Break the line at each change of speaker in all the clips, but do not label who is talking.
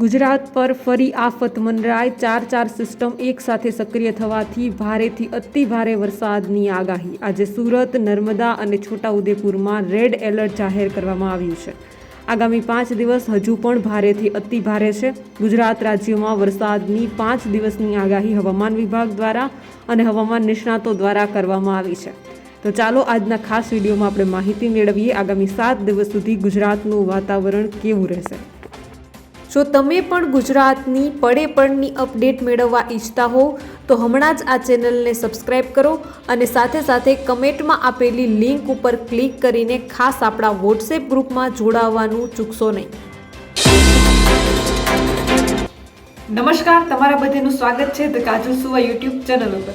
ગુજરાત પર ફરી આફત મંડરાય ચાર ચાર સિસ્ટમ એકસાથે સક્રિય થવાથી ભારેથી અતિ ભારે વરસાદની આગાહી. આજે સુરત, નર્મદા અને છોટાઉદેપુરમાં રેડ એલર્ટ જાહેર કરવામાં આવ્યું છે. આગામી પાંચ દિવસ હજુ પણ ભારેથી અતિ ભારે છે. ગુજરાત રાજ્યમાં વરસાદની પાંચ દિવસની આગાહી હવામાન વિભાગ દ્વારા અને હવામાન નિષ્ણાતો દ્વારા કરવામાં આવી છે. તો ચાલો આજના ખાસ વિડીયોમાં આપણે માહિતી મેળવીએ. આગામી સાત દિવસ સુધી ગુજરાતનું વાતાવરણ કેવું રહેશે? જો તમે પણ ગુજરાતની પડે પડની અપડેટ મેળવવા ઈચ્છતા હો તો હમણાં જ આ ચેનલને સબસ્ક્રાઇબ કરો અને સાથે સાથે કમેન્ટમાં આપેલી લિંક ઉપર ક્લિક કરીને ખાસ આપણા વોટ્સએપ ગ્રુપમાં જોડાવવાનું ચૂકશો નહીં. નમસ્કાર તમારા બધાનું સ્વાગત છે ધ કાજુ સુવા યુટ્યુબ ચેનલ ઉપર.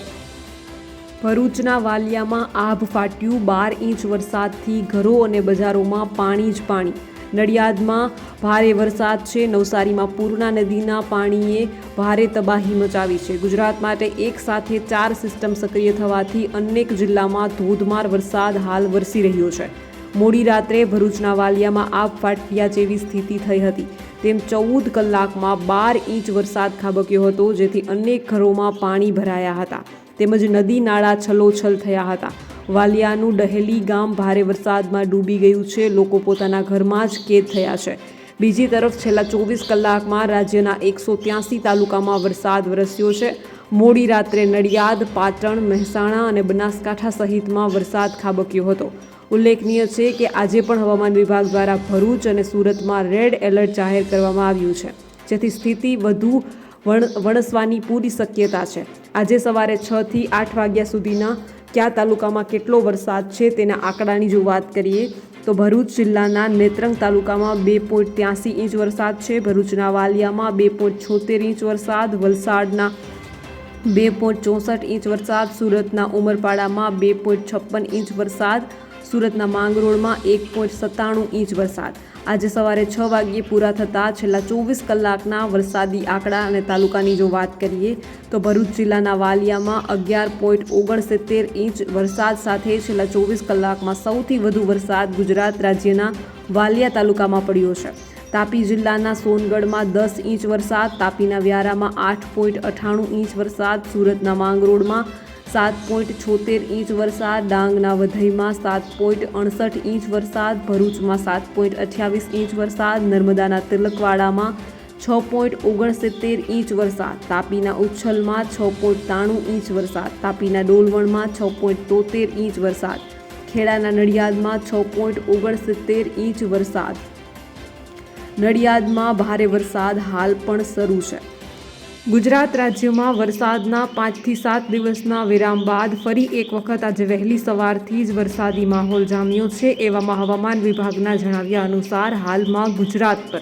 ભરૂચના વાલિયામાં આભ ફાટ્યું બાર ઇંચ વરસાદથી ઘરો અને બજારોમાં પાણી જ પાણી. નડિયાદમાં ભારે વરસાદ છે. નવસારીમાં પૂર્ણા નદીના પાણીએ ભારે તબાહી મચાવી છે. ગુજરાત માટે એક સાથે ચાર સિસ્ટમ સક્રિય થવાથી અનેક જિલ્લામાં ધોધમાર વરસાદ હાલ વરસી રહ્યો છે. મોડી રાત્રે ભરૂચના વાલિયામાં આગ ફાટ્યા જેવી સ્થિતિ થઈ હતી. તેમ ચૌદ કલાકમાં બાર ઇંચ વરસાદ ખાબક્યો હતો, જેથી અનેક ઘરોમાં પાણી ભરાયા હતા. તેમજ નદી નાળા છલોછલ થયા હતા. વાલિયાનું ડહેલી ગામ ભારે વરસાદમાં ડૂબી ગયું છે. લોકો પોતાના ઘરમાં જ કેદ થયા છે. બીજી તરફ છેલ્લા ચોવીસ કલાકમાં રાજ્યના એકસો ત્યાસી તાલુકામાં વરસાદ વરસ્યો છે. મોડી રાત્રે નડિયાદ, પાટણ, મહેસાણા અને બનાસકાંઠા સહિતમાં વરસાદ ખાબક્યો હતો. ઉલ્લેખનીય છે કે આજે પણ હવામાન વિભાગ દ્વારા ભરૂચ અને સુરતમાં રેડ એલર્ટ જાહેર કરવામાં આવ્યું છે. જેથી સ્થિતિ વધુ વણ, વણસવાની પૂરી શક્યતા છે. આજે સવારે છથી આઠ વાગ્યા સુધીના કયા તાલુકામાં કેટલો વરસાદ છે તેના આંકડાની જો વાત કરીએ, તો ભરૂચ જિલ્લાના નેત્રંગ તાલુકામાં બે પોઈન્ટ ત્યાસી ઇંચ વરસાદ છે, ભરૂચના વાલિયામાં બે પોઈન્ટ છોતેર ઇંચ વરસાદ, વલસાડના બે પોઈન્ટ ચોસઠ ઇંચ વરસાદ, સુરતના ઉમરપાડામાં બે પોઈન્ટ છપ્પન ઇંચ વરસાદ, સુરતના માંગરોળમાં એક પોઈન્ટ સત્તાણું ઇંચ વરસાદ. આજે સવારે છ વાગ્યે પૂરા થતાં છેલ્લા ચોવીસ કલાકના વરસાદી આંકડા અને તાલુકાની જો વાત કરીએ તો ભરૂચ જિલ્લાના વાલિયામાં અગિયાર પોઈન્ટ ઓગણસિત્તેર ઇંચ વરસાદ સાથે છેલ્લા ચોવીસ કલાકમાં સૌથી વધુ વરસાદ ગુજરાત રાજ્યના વાલિયા તાલુકામાં પડ્યો છે. તાપી જિલ્લાના સોનગઢમાં દસ ઇંચ વરસાદ, તાપીના વ્યારામાં આઠ પોઈન્ટ અઠ્ઠાણું ઇંચ વરસાદ, સુરતના માંગરોળમાં સાત પોઈન્ટ છોતેર ઇંચ વરસાદ, ડાંગના વધઈમાં સાત પોઈન્ટ અડસઠ ઇંચ વરસાદ, ભરૂચમાં સાત પોઈન્ટ અઠ્યાવીસ ઇંચ વરસાદ, નર્મદાના તિલકવાડામાં છ પોઈન્ટ ઓગણસિત્તેર ઇંચ વરસાદ, તાપીના ઉચ્છલમાં છ પોઈન્ટ ત્રાણું ઇંચ વરસાદ, તાપીના ડોલવણમાં છ પોઈન્ટ તોતેર ઇંચ વરસાદ, ખેડાના નડિયાદમાં છ પોઈન્ટ ઓગણસિત્તેર ઇંચ વરસાદ. નડિયાદમાં ભારે વરસાદ હાલ પણ શરૂ છે. ગુજરાત રાજ્યમાં વરસાદના પાંચથી સાત દિવસના વિરામ બાદ ફરી એક વખત આજે વહેલી સવારથી જ વરસાદી માહોલ જામ્યો છે એવામાં હવામાન વિભાગના જણાવ્યા અનુસાર હાલમાં ગુજરાત પર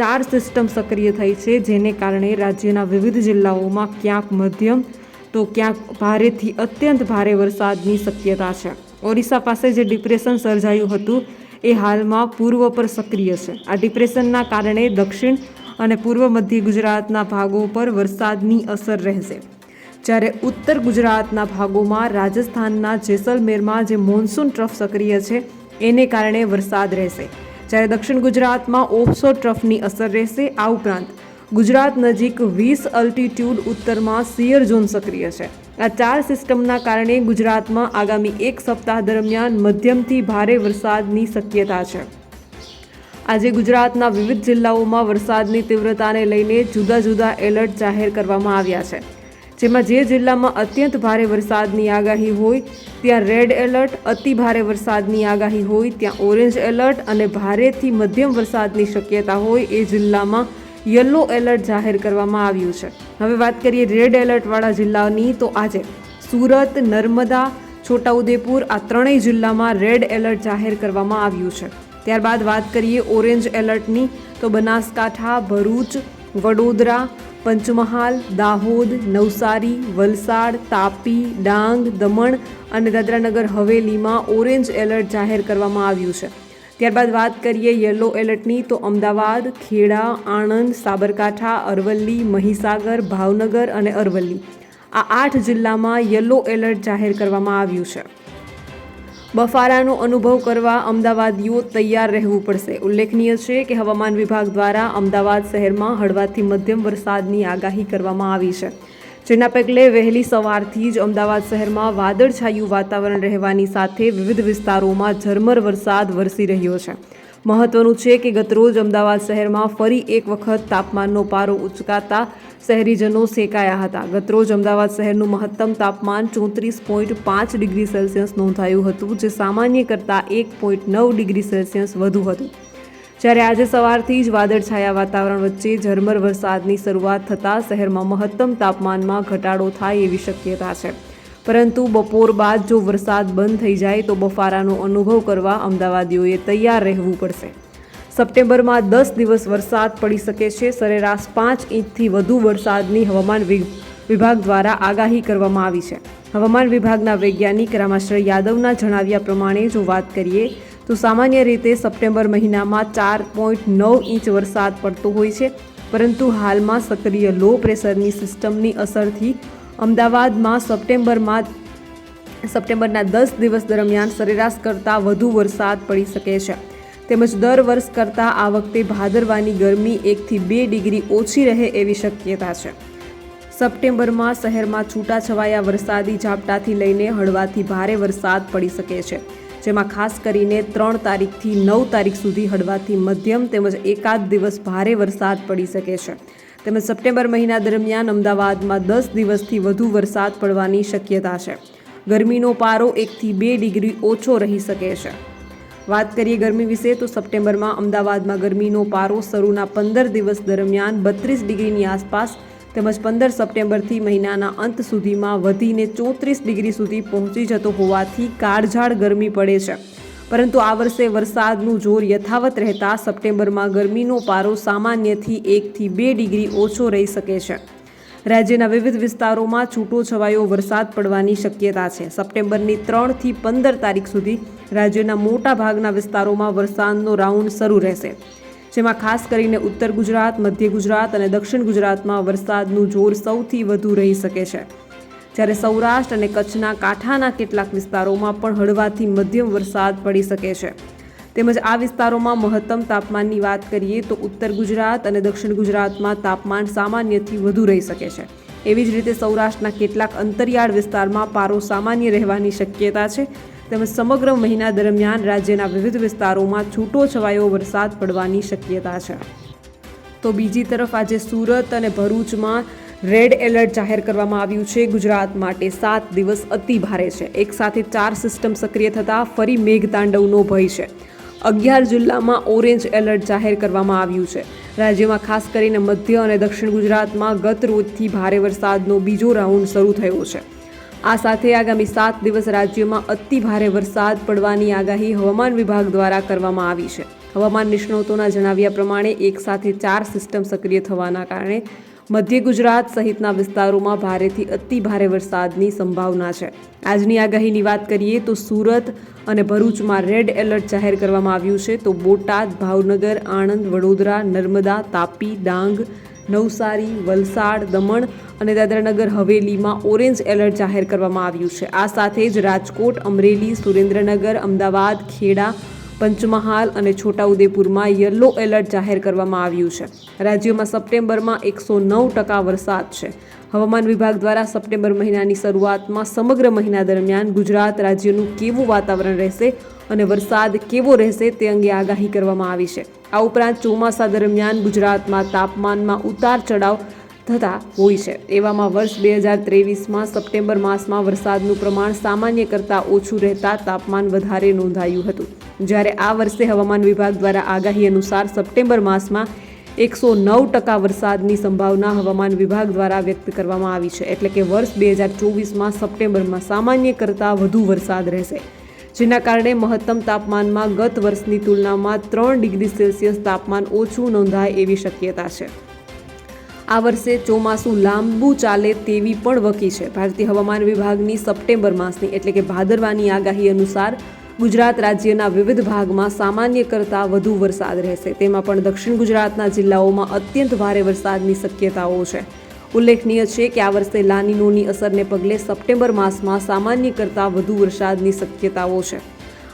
ચાર સિસ્ટમ સક્રિય થઈ છે, જેને કારણે રાજ્યના વિવિધ જિલ્લાઓમાં ક્યાંક મધ્યમ તો ક્યાંક ભારેથી અત્યંત ભારે વરસાદની શક્યતા છે. ઓરિસ્સા પાસે જે ડિપ્રેશન સર્જાયું હતું, એ હાલમાં પૂર્વ પર સક્રિય છે. આ ડિપ્રેશનના કારણે દક્ષિણ અને પૂર્વ મધ્ય ગુજરાતના ભાગો પર વરસાદની અસર રહેશે. જ્યારે ઉત્તર ગુજરાતના ભાગોમાં રાજસ્થાનના જેસલમેરમાં જે મોન્સૂન ટ્રફ સક્રિય છે, એને કારણે વરસાદ રહેશે. જ્યારે દક્ષિણ ગુજરાતમાં ઓફસો ટ્રફની અસર રહેશે, આ ઉપરાંત ગુજરાત નજીક વીસ અલ્ટિટ્યૂડ ઉત્તરમાં સિયર ઝોન સક્રિય છે. આ ચાર સિસ્ટમના કારણે ગુજરાતમાં આગામી એક સપ્તાહ દરમિયાન મધ્યમથી ભારે વરસાદની શક્યતા છે. આજે ગુજરાતના વિવિધ જિલ્લાઓમાં વરસાદની તીવ્રતાને લઈને જુદા જુદા એલર્ટ જાહેર કરવામાં આવ્યા છે. જેમાં જે જિલ્લામાં અત્યંત ભારે વરસાદની આગાહી હોય, ત્યાં રેડ એલર્ટ, અતિ ભારે વરસાદની આગાહી હોય, ત્યાં ઓરેન્જ એલર્ટ અને ભારેથી મધ્યમ વરસાદની શક્યતા હોય એ જિલ્લામાં યલો એલર્ટ જાહેર કરવામાં આવ્યું છે. હવે વાત કરીએ રેડ એલર્ટવાળા જિલ્લાની, તો આજે સુરત, નર્મદા, છોટાઉદેપુર આ ત્રણેય જિલ્લામાં રેડ એલર્ટ જાહેર કરવામાં આવ્યું છે. ત્યારબાદ વાત કરીએ ઓરેન્જ એલર્ટની, તો બનાસકાંઠા, ભરૂચ, વડોદરા, પંચમહાલ, દાહોદ, નવસારી, વલસાડ, તાપી, ડાંગ, દમણ અને દાદરાનગર હવેલીમાં ઓરેન્જ એલર્ટ જાહેર કરવામાં આવ્યું છે. ત્યારબાદ વાત કરીએ યલો એલર્ટની, તો અમદાવાદ, ખેડા, આણંદ, સાબરકાંઠા, અરવલ્લી, મહીસાગર, ભાવનગર અને અરવલ્લી. આ આઠ જિલ્લામાં યલો એલર્ટ જાહેર કરવામાં આવ્યું છે. બફારાનો અનુભવ કરવા અમદાવાદીઓ તૈયાર રહેવું પડશે. ઉલ્લેખનીય છે કે હવામાન વિભાગ દ્વારા અમદાવાદ શહેરમાં હળવાથી મધ્યમ વરસાદની આગાહી કરવામાં આવી છે. જેના પગલે વહેલી સવારથી જ અમદાવાદ શહેરમાં વાદળછાયું વાતાવરણ રહેવાની સાથે વિવિધ વિસ્તારોમાં ઝરમર વરસાદ વરસી રહ્યો છે. મહત્વનું છે કે ગતરોજ અમદાવાદ શહેરમાં ફરી એક વખત તાપમાનનો પારો ઉચકાતા શહેરીજનો સેકાયા હતા. ગતરોજ અમદાવાદ શહેરનું મહત્તમ તાપમાન ચોત્રીસ પોઈન્ટ પાંચ ડિગ્રી સેલ્સિયસ નોંધાયું હતું, જે સામાન્ય કરતાં એક પોઈન્ટ નવ ડિગ્રી સેલ્સિયસ વધુ હતું. જ્યારે આજે સવારથી જ વાદળછાયા વાતાવરણ વચ્ચે ઝરમર વરસાદની શરૂઆત થતાં શહેરમાં મહત્તમ તાપમાનમાં ઘટાડો થાય એવી શક્યતા છે. પરંતુ બપોર બાદ જો વરસાદ બંધ થઈ જાય તો બફારાનો અનુભવ કરવા અમદાવાદીઓએ તૈયાર રહેવું પડશે. સપ્ટેમ્બરમાં દસ દિવસ વરસાદ પડી શકે છે. સરેરાશ પાંચ ઇંચથી વધુ વરસાદની હવામાન વિભાગ દ્વારા આગાહી કરવામાં આવી છે. હવામાન વિભાગના વૈજ્ઞાનિક રામાશ્રય યાદવના જણાવ્યા પ્રમાણે જો વાત કરીએ, તો સામાન્ય રીતે સપ્ટેમ્બર મહિનામાં ચાર પોઈન્ટ નવ ઇંચ વરસાદ પડતો હોય છે. પરંતુ હાલમાં સક્રિય લો પ્રેશરની સિસ્ટમની અસરથી અમદાવાદમાં સપ્ટેમ્બરમાં સપ્ટેમ્બરના દસ દિવસ દરમિયાન સરેરાશ કરતાં વધુ વરસાદ પડી શકે છે. તેમજ દર વર્ષ કરતાં આ વખતે ભાદરવાની ગરમી એકથી બે ડિગ્રી ઓછી રહે એવી શક્યતા છે. સપ્ટેમ્બરમાં શહેરમાં છૂટાછવાયા વરસાદી ઝાપટાથી લઈને હળવાથી ભારે વરસાદ પડી શકે છે, જેમાં ખાસ કરીને ત્રણ તારીખથી નવ તારીખ સુધી હળવાથી મધ્યમ તેમજ એકાદ દિવસ ભારે વરસાદ પડી શકે છે. તેમજ સપ્ટેમ્બર મહિના દરમિયાન અમદાવાદમાં દસ દિવસથી વધુ વરસાદ પડવાની શક્યતા છે. ગરમીનો પારો એકથી બે ડિગ્રી ઓછો રહી શકે છે. વાત કરીએ ગરમી વિશે, તો સપ્ટેમ્બરમાં અમદાવાદમાં ગરમીનો પારો શરૂના પંદર દિવસ દરમિયાન બત્રીસ ડિગ્રીની આસપાસ તેમજ પંદર સપ્ટેમ્બરથી મહિનાના અંત સુધીમાં વધીને ચોત્રીસ ડિગ્રી સુધી પહોંચી જતો હોવાથી કાળઝાળ ગરમી પડે છે. પરંતુ આ વર્ષે વરસાદનું જોર યથાવત રહેતા સપ્ટેમ્બરમાં ગરમીનો પારો સામાન્યથી એકથી બે ડિગ્રી ઓછો રહી શકે છે. રાજ્યના વિવિધ વિસ્તારોમાં છૂટો છવાયો વરસાદ પડવાની શક્યતા છે. સપ્ટેમ્બરની ત્રણથી પંદર તારીખ સુધી રાજ્યના મોટા ભાગના વિસ્તારોમાં વરસાદનો રાઉન્ડ શરૂ રહેશે. જેમાં ખાસ કરીને ઉત્તર ગુજરાત, મધ્ય ગુજરાત અને દક્ષિણ ગુજરાતમાં વરસાદનું જોર સૌથી વધુ રહી શકે છે. જ્યારે સૌરાષ્ટ્ર અને કચ્છના કાંઠાના કેટલાક વિસ્તારોમાં પણ હળવાથી મધ્યમ વરસાદ પડી શકે છે. તેમજ આ વિસ્તારોમાં મહત્તમ તાપમાનની વાત કરીએ તો ઉત્તર ગુજરાત અને દક્ષિણ ગુજરાતમાં તાપમાન સામાન્યથી વધુ રહી શકે છે. એવી જ રીતે સૌરાષ્ટ્રના કેટલાક અંતરિયાળ વિસ્તારમાં પારો સામાન્ય રહેવાની શક્યતા છે. તેમજ સમગ્ર મહિના દરમિયાન રાજ્યના વિવિધ વિસ્તારોમાં છૂટો છવાયો વરસાદ પડવાની શક્યતા છે. તો બીજી તરફ આજે સુરત અને ભરૂચમાં રેડ એલર્ટ જાહેર કરવામાં આવ્યું છે. ગુજરાત માટે સાત દિવસ અતિ ભારે છે. એક સાથે ચાર સિસ્ટમ સક્રિય થતાં ફરી મેઘતાંડવનો ભય છે. અગિયાર જિલ્લામાં ઓરેન્જ એલર્ટ જાહેર કરવામાં આવ્યું છે. રાજ્યમાં ખાસ કરીને મધ્ય અને દક્ષિણ ગુજરાતમાં ગત રોજથી ભારે વરસાદનો બીજો રાઉન્ડ શરૂ થયો છે. આ સાથે આગામી સાત દિવસ રાજ્યમાં અતિ ભારે વરસાદ પડવાની આગાહી હવામાન વિભાગ દ્વારા કરવામાં આવી છે. હવામાન નિષ્ણાતોના જણાવ્યા પ્રમાણે એક સાથે ચાર સિસ્ટમ સક્રિય થવાના કારણે મધ્ય ગુજરાત સહિતના વિસ્તારોમાં ભારેથી અતિ ભારે વરસાદની સંભાવના છે. આજની આગાહીની વાત કરીએ તો સુરત અને ભરૂચમાં રેડ એલર્ટ જાહેર કરવામાં આવ્યું છે તો બોટાદ, ભાવનગર, આણંદ, વડોદરા, નર્મદા, તાપી, ડાંગ, નવસારી, વલસાડ, દમણ અને દાદરાનગર, હવેલીમાં ઓરેન્જ એલર્ટ જાહેર કરવામાં આવ્યું છે. આ સાથે જ રાજકોટ, અમરેલી, સુરેન્દ્રનગર, અમદાવાદ, ખેડા, પંચમહાલ અને છોટાઉદેપુરમાં યલો એલર્ટ જાહેર કરવામાં આવ્યું છે. રાજ્યમાં સપ્ટેમ્બરમાં એકસો નવ ટકા વરસાદ છે. હવામાન વિભાગ દ્વારા સપ્ટેમ્બર મહિનાની શરૂઆતમાં સમગ્ર મહિના દરમિયાન ગુજરાત રાજ્યનું કેવું વાતાવરણ રહેશે અને વરસાદ કેવો રહેશે તે અંગે આગાહી કરવામાં આવી છે. આ ઉપરાંત ચોમાસા દરમિયાન ગુજરાતમાં તાપમાનમાં ઉતાર ચઢાવ થતા હોય છે. એવામાં વર્ષ બે હજાર ત્રેવીસમાં સપ્ટેમ્બર માસમાં વરસાદનું પ્રમાણ સામાન્ય કરતાં ઓછું રહેતા તાપમાન વધારે નોંધાયું હતું. જ્યારે આ વર્ષે હવામાન વિભાગ દ્વારા આગાહી અનુસાર સપ્ટેમ્બર માસમાં એકસો નવ ટકા વરસાદની સંભાવના હવામાન વિભાગ દ્વારા વ્યક્ત કરવામાં આવી છે. એટલે કે વર્ષ બે હજાર ચોવીસમાં સપ્ટેમ્બરમાં સામાન્ય કરતાં વધુ વરસાદ રહેશે, જેના કારણે મહત્તમ તાપમાનમાં ગત વર્ષની તુલનામાં ત્રણ ડિગ્રી સેલ્સિયસ તાપમાન ઓછું નોંધાય એવી શક્યતા છે. આ વર્ષે ચોમાસું લાંબુ ચાલે તેવી પણ વકી છે. ભારતીય હવામાન વિભાગની સપ્ટેમ્બર માસની એટલે કે ભાદરવાની આગાહી અનુસાર ગુજરાત રાજ્યના વિવિધ ભાગમાં સામાન્ય કરતાં વધુ વરસાદ રહેશે. તેમાં પણ દક્ષિણ ગુજરાતના જિલ્લાઓમાં અત્યંત ભારે વરસાદની શક્યતાઓ છે. ઉલ્લેખનીય છે કે આ વર્ષે લાનીનોની અસરને પગલે સપ્ટેમ્બર માસમાં સામાન્ય કરતાં વધુ વરસાદની શક્યતાઓ છે.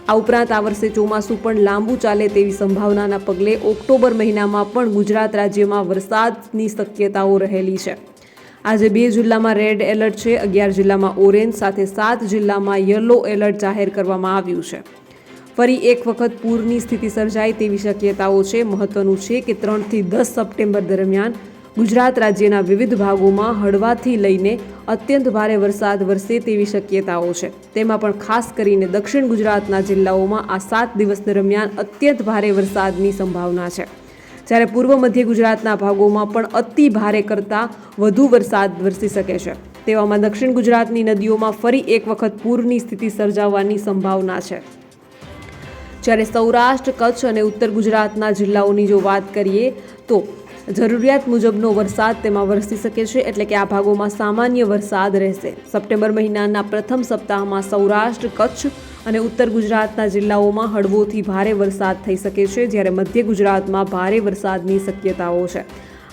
આ ઉપરાંત આ વર્ષે ચોમાસું પણ લાંબુ ચાલે તેવી સંભાવનાના પગલે ઓક્ટોબર મહિનામાં પણ ગુજરાત રાજ્યમાં વરસાદની શક્યતાઓ રહેલી છે. આજે બે જિલ્લામાં રેડ એલર્ટ છે, અગિયાર જિલ્લામાં ઓરેન્જ, સાથે સાત જિલ્લામાં યલો એલર્ટ જાહેર કરવામાં આવ્યું છે. ફરી એક વખત પૂરની સ્થિતિ સર્જાય તેવી શક્યતાઓ છે. મહત્વનું છે કે ત્રણથી દસ સપ્ટેમ્બર દરમિયાન ગુજરાત રાજ્યના વિવિધ ભાગોમાં હળવાથી લઈને અત્યંત ભારે વરસાદ વરસે તેવી શક્યતાઓ છે. તેમાં પણ ખાસ કરીને દક્ષિણ ગુજરાતના જિલ્લાઓમાં આ સાત દિવસ દરમિયાન અત્યંત ભારે વરસાદની સંભાવના છે. જ્યારે પૂર્વ મધ્ય ગુજરાતના ભાગોમાં પણ અતિ ભારે કરતાં વધુ વરસાદ વરસી શકે છે. તેવામાં દક્ષિણ ગુજરાતની નદીઓમાં ફરી એક વખત પૂરની સ્થિતિ સર્જાવાની સંભાવના છે. જ્યારે સૌરાષ્ટ્ર, કચ્છ અને ઉત્તર ગુજરાતના જિલ્લાઓની જો વાત કરીએ તો જરૂરિયાત મુજબનો વરસાદ તેમાં વરસી શકે છે, એટલે કે આ ભાગોમાં સામાન્ય વરસાદ રહેશે. સપ્ટેમ્બર મહિનાના પ્રથમ સપ્તાહમાં સૌરાષ્ટ્ર, કચ્છ અને ઉત્તર ગુજરાતના જિલ્લાઓમાં હળવોથી ભારે વરસાદ થઈ શકે છે, જ્યારે મધ્ય ગુજરાતમાં ભારે વરસાદની શક્યતાઓ છે.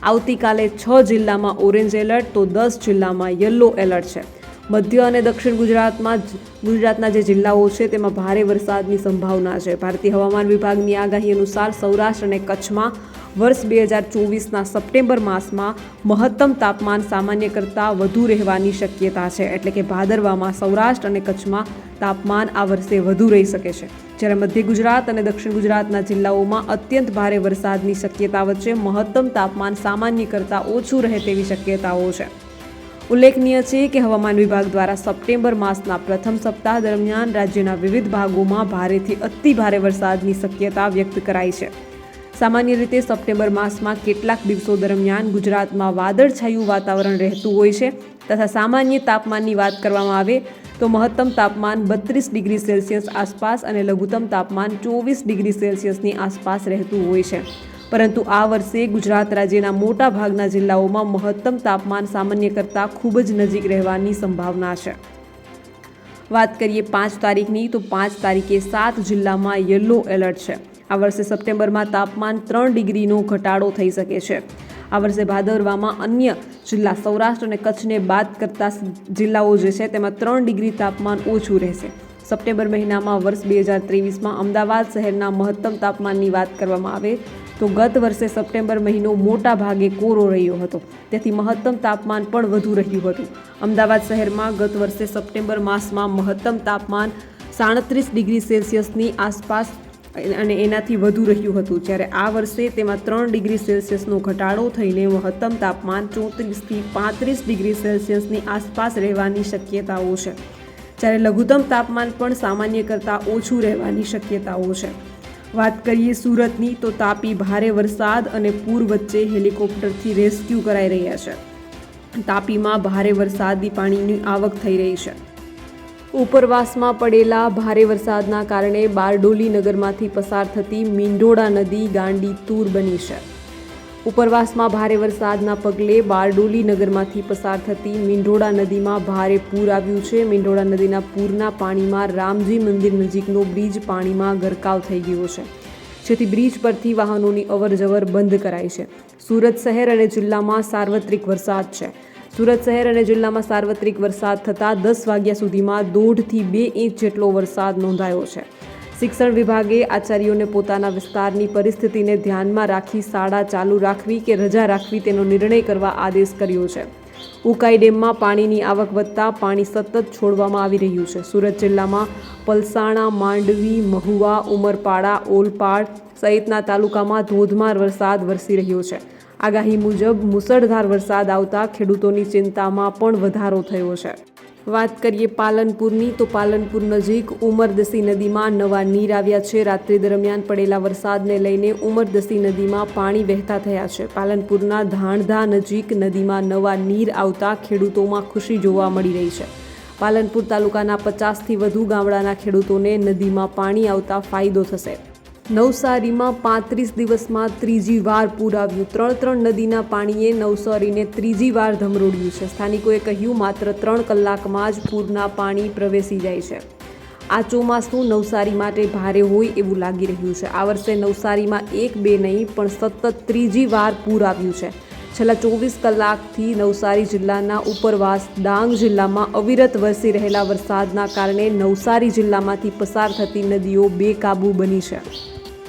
આવતીકાલે છ જિલ્લામાં ઓરેન્જ એલર્ટ, તો દસ જિલ્લામાં યલો એલર્ટ છે. મધ્ય અને દક્ષિણ ગુજરાતમાં ગુજરાતના જે જિલ્લાઓ છે, તેમાં ભારે વરસાદની સંભાવના છે. ભારતીય હવામાન વિભાગની આગાહી અનુસાર સૌરાષ્ટ્ર અને કચ્છમાં વર્ષ બે હજાર ચોવીસના સપ્ટેમ્બર માસમાં મહત્તમ તાપમાન સામાન્ય કરતાં વધુ રહેવાની શક્યતા છે. એટલે કે ભાદરવામાં સૌરાષ્ટ્ર અને કચ્છમાં તાપમાન આ વર્ષે વધુ રહી શકે છે. જ્યારે મધ્ય ગુજરાત અને દક્ષિણ ગુજરાતના જિલ્લાઓમાં અત્યંત ભારે વરસાદની શક્યતા વચ્ચે મહત્તમ તાપમાન સામાન્ય કરતાં ઓછું રહે તેવી શક્યતાઓ છે. ઉલ્લેખનીય છે કે હવામાન વિભાગ દ્વારા સપ્ટેમ્બર માસના પ્રથમ સપ્તાહ દરમિયાન રાજ્યના વિવિધ ભાગોમાં ભારેથી અતિ ભારે વરસાદની શક્યતા વ્યક્ત કરાઈ છે. સામાન્ય રીતે સપ્ટેમ્બર માસમાં કેટલાક દિવસો દરમિયાન ગુજરાતમાં વાદળછાયું વાતાવરણ રહેતું હોય છે તથા સામાન્ય તાપમાનની વાત કરવામાં આવે તો મહત્તમ તાપમાન બત્રીસ ડિગ્રી સેલ્સિયસ આસપાસ અને લઘુત્તમ તાપમાન ચોવીસ ડિગ્રી સેલ્સિયસની આસપાસ રહેતું હોય છે. પરંતુ આ વર્ષે ગુજરાત રાજ્યના મોટા ભાગના જિલ્લાઓમાં મહત્તમ તાપમાન સામાન્ય કરતાં ખૂબ જ નજીક રહેવાની સંભાવના છે. વાત કરીએ પાંચ તારીખની તો પાંચ તારીખે સાત જિલ્લામાં યલો એલર્ટ છે. આ વર્ષે સપ્ટેમ્બરમાં તાપમાન ત્રણ ડિગ્રીનો ઘટાડો થઈ શકે છે. આ વર્ષે ભાદરવામાં અન્ય જિલ્લા સૌરાષ્ટ્ર અને કચ્છને બાદ કરતા જિલ્લાઓ જે છે તેમાં ત્રણ ડિગ્રી તાપમાન ઓછું રહેશે. સપ્ટેમ્બર મહિનામાં વર્ષ બે હજાર ત્રેવીસમાં અમદાવાદ શહેરના મહત્તમ તાપમાનની વાત કરવામાં આવે તો ગત વર્ષે સપ્ટેમ્બર મહિનો મોટા ભાગે કોરો રહ્યો હતો. તેથી મહત્તમ તાપમાન પણ વધુ રહ્યું હતું. અમદાવાદ શહેરમાં ગત વર્ષે સપ્ટેમ્બર માસમાં મહત્તમ તાપમાન સાડત્રીસ ડિગ્રી સેલ્સિયસની આસપાસ અને એનાથી વધુ રહ્યું હતું. જ્યારે આ વર્ષે તેમાં ત્રણ ડિગ્રી સેલ્સિયસનો ઘટાડો થઈને મહત્તમ તાપમાન ચોત્રીસથી પાંત્રીસ ડિગ્રી સેલ્સિયસની આસપાસ રહેવાની શક્યતાઓ છે. જ્યારે લઘુત્તમ તાપમાન પણ સામાન્ય કરતાં ઓછું રહેવાની શક્યતાઓ છે. વાત કરીએ સુરતની, તો તાપી ભારે વરસાદ અને પૂર વચ્ચે હેલિકોપ્ટરથી રેસ્ક્યુ કરાઈ રહ્યા છે. તાપીમાં ભારે વરસાદી પાણીની આવક થઈ રહી છે. ઉપરવાસમાં પડેલા ભારે વરસાદના કારણે બારડોલી નગરમાંથી પસાર થતી મીંઢોળા નદી ગાંડી તૂર બની છે. ઉપરવાસમાં ભારે વરસાદના પગલે બારડોલી નગરમાંથી પસાર થતી મીંઢોળા નદીમાં ભારે પૂર આવ્યું છે. મીંઢોળા નદીના પૂરના પાણીમાં રામજી મંદિર નજીકનો બ્રિજ પાણીમાં ગરકાવ થઈ ગયો છે. જેથી બ્રિજ પરથી વાહનોની અવરજવર બંધ કરાઈ છે. સુરત શહેર અને જિલ્લામાં સાર્વત્રિક વરસાદ છે. સુરત શહેર અને જિલ્લામાં સાર્વત્રિક વરસાદ થતાં દસ વાગ્યા સુધીમાં દોઢથી બે ઇંચ જેટલો વરસાદ નોંધાયો છે. શિક્ષણ વિભાગે આચાર્યોને પોતાના વિસ્તારની પરિસ્થિતિને ધ્યાનમાં રાખી શાળા ચાલુ રાખવી કે રજા રાખવી તેનો નિર્ણય કરવા આદેશ કર્યો છે. ઉકાઈ ડેમમાં પાણીની આવક વધતા પાણી સતત છોડવામાં આવી રહ્યું છે. સુરત જિલ્લામાં પલસાણા, માંડવી, મહુવા, ઉમરપાડા, ઓલપાડ સહિતના તાલુકામાં ધોધમાર વરસાદ વરસી રહ્યો છે. આગાહી મુજબ મુસળધાર વરસાદ આવતા ખેડૂતોની ચિંતામાં પણ વધારો થયો છે. વાત કરીએ પાલનપુરની, તો પાલનપુર નજીક ઉમરદસી નદીમાં નવા નીર આવ્યા છે. રાત્રિ દરમિયાન પડેલા વરસાદને લઈને ઉમરદસી નદીમાં પાણી વહેતા થયા છે. પાલનપુરના ધાણધા નજીક નદીમાં નવા નીર આવતા ખેડૂતોમાં ખુશી જોવા મળી રહી છે. પાલનપુર તાલુકાના પચાસથી વધુ ગામડાના ખેડૂતોને નદીમાં પાણી આવતા ફાયદો થશે. નવસારીમાં પાંત્રીસ દિવસમાં ત્રીજી વાર પૂર આવ્યું ત્રણ ત્રણ નદીના પાણીએ નવસારીને ત્રીજી વાર ધમરોડ્યું છે. સ્થાનિકોએ કહ્યું, માત્ર ત્રણ કલાકમાં જ પૂરના પાણી પ્રવેશી જાય છે. આ ચોમાસું નવસારી માટે ભારે હોય એવું લાગી રહ્યું છે. આ વર્ષે નવસારીમાં એક, બે નહીં, પણ સતત ત્રીજી વાર પૂર આવ્યું છે. છેલ્લા ચોવીસ કલાકથી નવસારી જિલ્લાના ઉપરવાસ ડાંગ જિલ્લામાં અવિરત વરસી રહેલા વરસાદના કારણે નવસારી જિલ્લામાંથી પસાર થતી નદીઓ બેકાબૂ બની છે.